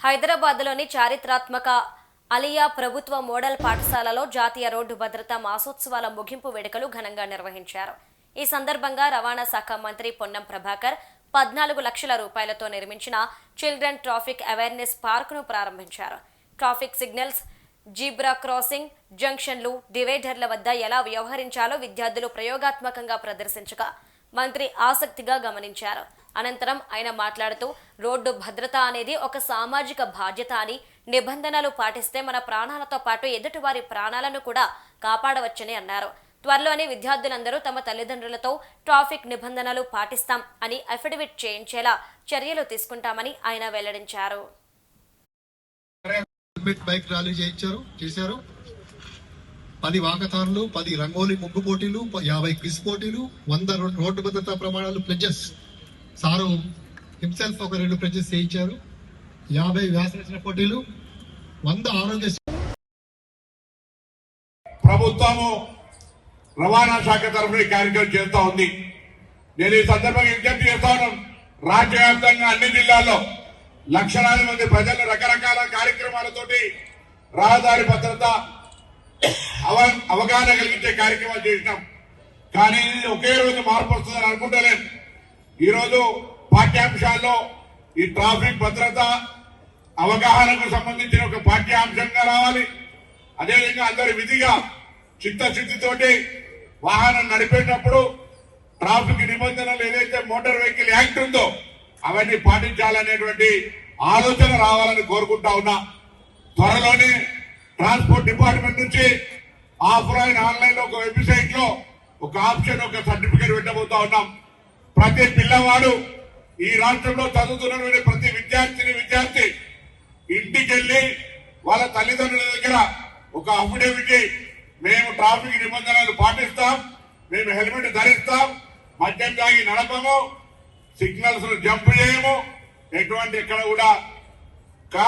హైదరాబాద్లోని చారిత్రాత్మక అలియా ప్రభుత్వ మోడల్ పాఠశాలలో జాతీయ రోడ్డు భద్రతా మాసోత్సవాల ముగింపు వేడుకలు ఘనంగా నిర్వహించారు. ఈ సందర్భంగా రవాణా శాఖ మంత్రి పొన్నం ప్రభాకర్ పద్నాలుగు లక్షల రూపాయలతో నిర్మించిన చిల్డ్రన్ ట్రాఫిక్ అవేర్నెస్ పార్క్ను ప్రారంభించారు. ట్రాఫిక్ సిగ్నల్స్ జీబ్రా క్రాసింగ్ జంక్షన్లు డివైడర్ల వద్ద ఎలా వ్యవహరించాలో విద్యార్థులు ప్రయోగాత్మకంగా ప్రదర్శించగా మంత్రి ఆసక్తిగా గమనించారు. అనంతరం ఆయన మాట్లాడుతూ రోడ్డు భద్రత అనేది ఒక సామాజిక బాధ్యత అని నిబంధనలు పాటిస్తే మన ప్రాణాలతో పాటు ఎదుటివారి ప్రాణాలను కూడా కాపాడవచ్చని అన్నారు. త్వరలోనే విద్యార్థులందరూ తమ తల్లిదండ్రులతో ట్రాఫిక్ నిబంధనలు పాటిస్తాం అని అఫిడవిట్ చేయించేలా చర్యలు తీసుకుంటామని ఆయన వెల్లడించారు. బైక్ ర్యాలీ చేయించారు చేశారు. పది వాకథాన్లు పది రంగోలీ ముగ్గు పోటీలు యాభై క్విజ్ పోటీలు వంద రోడ్డు భద్రతా ప్రమాణాలు ప్లెజెస్ సారు హిమ్సెల్ఫ్ ఒక రెండు ప్రజెస్ చేయించారు. యాభై వ్యాసరచన పోటీలు వంద ఆరోగ్య ప్రభుత్వము రవాణా శాఖ తరఫున ఈ కార్యక్రమం చేస్తా ఉంది. నేను ఈ సందర్భంగా విజ్ఞప్తి చేస్తా ఉన్నాను. రాష్ట్ర అన్ని జిల్లాల్లో లక్షలాది మంది ప్రజలు రకరకాల కార్యక్రమాలతోటి రహదారి భద్రత అవ అవగాహన కలిగించే కార్యక్రమాలు చేసినాం. కానీ ఒకే రోజు మార్పు వస్తుందని అనుకుంటలేను. ఈరోజు పాఠ్యాంశాల్లో ఈ ట్రాఫిక్ భద్రత అవగాహనకు సంబంధించిన ఒక పాఠ్యాంశంగా రావాలి. అదేవిధంగా అందరి విధిగా చిత్తశుద్ధితోటి వాహనం నడిపేటప్పుడు ట్రాఫిక్ నిబంధనలు ఏదైతే మోటార్ వెహికల్ యాక్ట్ ఉందో అవన్నీ పాటించాలనేటువంటి ఆలోచన రావాలని కోరుకుంటా ఉన్నా. త్వరలోనే ట్రాన్స్పోర్ట్ డిపార్ట్మెంట్ నుంచి ఆఫ్లైన్ ఆన్లైన్లో ఒక వెబ్సైట్లో ఒక ఆప్షన్ ఒక సర్టిఫికేట్ పెట్టబోతా ఉన్నాం. ప్రతి పిల్లవాడు ఈ రాష్ట్రంలో చదువుతున్నటువంటి ప్రతి విద్యార్థిని విద్యార్థి ఇంటికి వెళ్ళి వాళ్ళ తల్లిదండ్రుల దగ్గర ఒక అఫిడేవిట్ మేము ట్రాఫిక్ నిబంధనలు పాటిస్తాం మేము హెల్మెట్ ధరిస్తాం మద్యం తాగి నడపము సిగ్నల్స్ జంప్ చేయము ఎటువంటి ఎక్కడ కూడా కా